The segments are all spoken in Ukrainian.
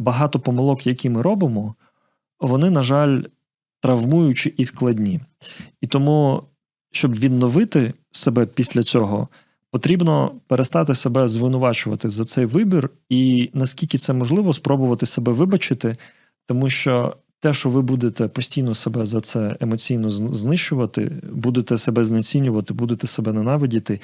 багато помилок, які ми робимо, вони, на жаль, травмуючі і складні. І тому, щоб відновити себе після цього, потрібно перестати себе звинувачувати за цей вибір, і наскільки це можливо, спробувати себе вибачити, тому що те, що ви будете постійно себе за це емоційно знищувати, будете себе знецінювати, будете себе ненавидіти.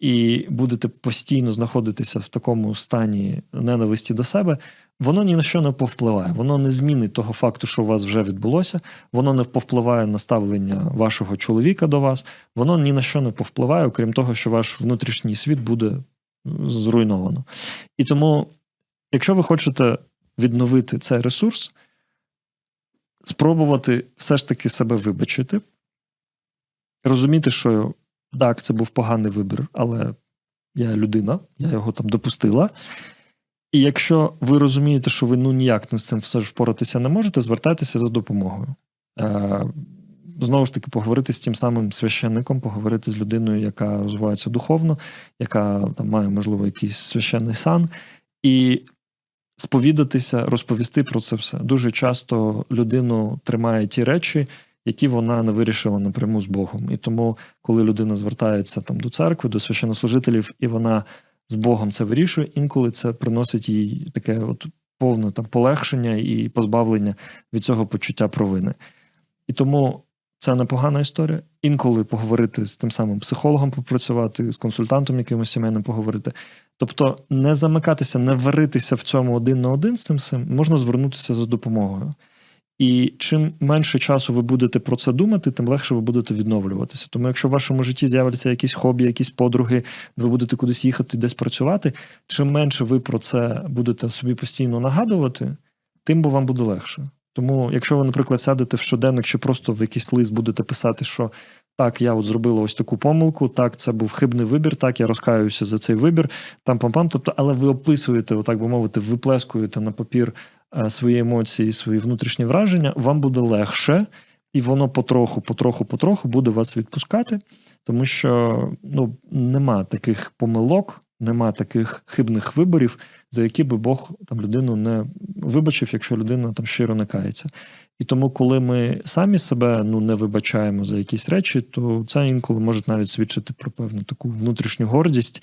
І будете постійно знаходитися в такому стані ненависті до себе, воно ні на що не повпливає. Воно не змінить того факту, що у вас вже відбулося, воно не повпливає на ставлення вашого чоловіка до вас, воно ні на що не повпливає, окрім того, що ваш внутрішній світ буде зруйновано. І тому, якщо ви хочете відновити цей ресурс, спробувати все ж таки себе вибачити, розуміти, що так, це був поганий вибір, але я людина, я його там допустила. І якщо ви розумієте, що ви ну ніяк з цим все ж впоратися не можете, звертайтеся за допомогою. Е, знову ж таки, поговорити з тим самим священником, поговорити з людиною, яка розвивається духовно, яка там має, можливо, якийсь священний сан, і сповідатися, розповісти про це все. Дуже часто людину тримає ті речі, які вона не вирішила напряму з Богом. І тому, коли людина звертається там до церкви, до священнослужителів, і вона з Богом це вирішує, інколи це приносить їй таке от повне там полегшення і позбавлення від цього почуття провини. І тому це непогана історія. Інколи поговорити з тим самим психологом, попрацювати, з консультантом якимось сімейним поговорити. Тобто не замикатися, не варитися в цьому один на один з цим можна звернутися за допомогою. І чим менше часу ви будете про це думати, тим легше ви будете відновлюватися. Тому, якщо в вашому житті з'являться якісь хобі, якісь подруги, ви будете кудись їхати, десь працювати. Чим менше ви про це будете собі постійно нагадувати, тим бо вам буде легше. Тому, якщо ви, наприклад, сядете в щоденник чи просто в якийсь лист будете писати, що так, я от зробила ось таку помилку, так, це був хибний вибір, так, я розкаюся за цей вибір, там пам-пам. Тобто, але ви описуєте, так би мовити, виплескуєте на папір свої емоції, свої внутрішні враження, вам буде легше, і воно потроху, потроху, потроху буде вас відпускати, тому що ну, нема таких помилок, нема таких хибних виборів, за які би Бог там людину не вибачив, якщо людина там щиро не кається. І тому, коли ми самі себе ну не вибачаємо за якісь речі, то це інколи може навіть свідчити про певну таку внутрішню гордість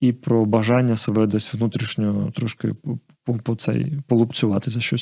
і про бажання себе десь внутрішньо трошки по, по цей полупцювати за щось.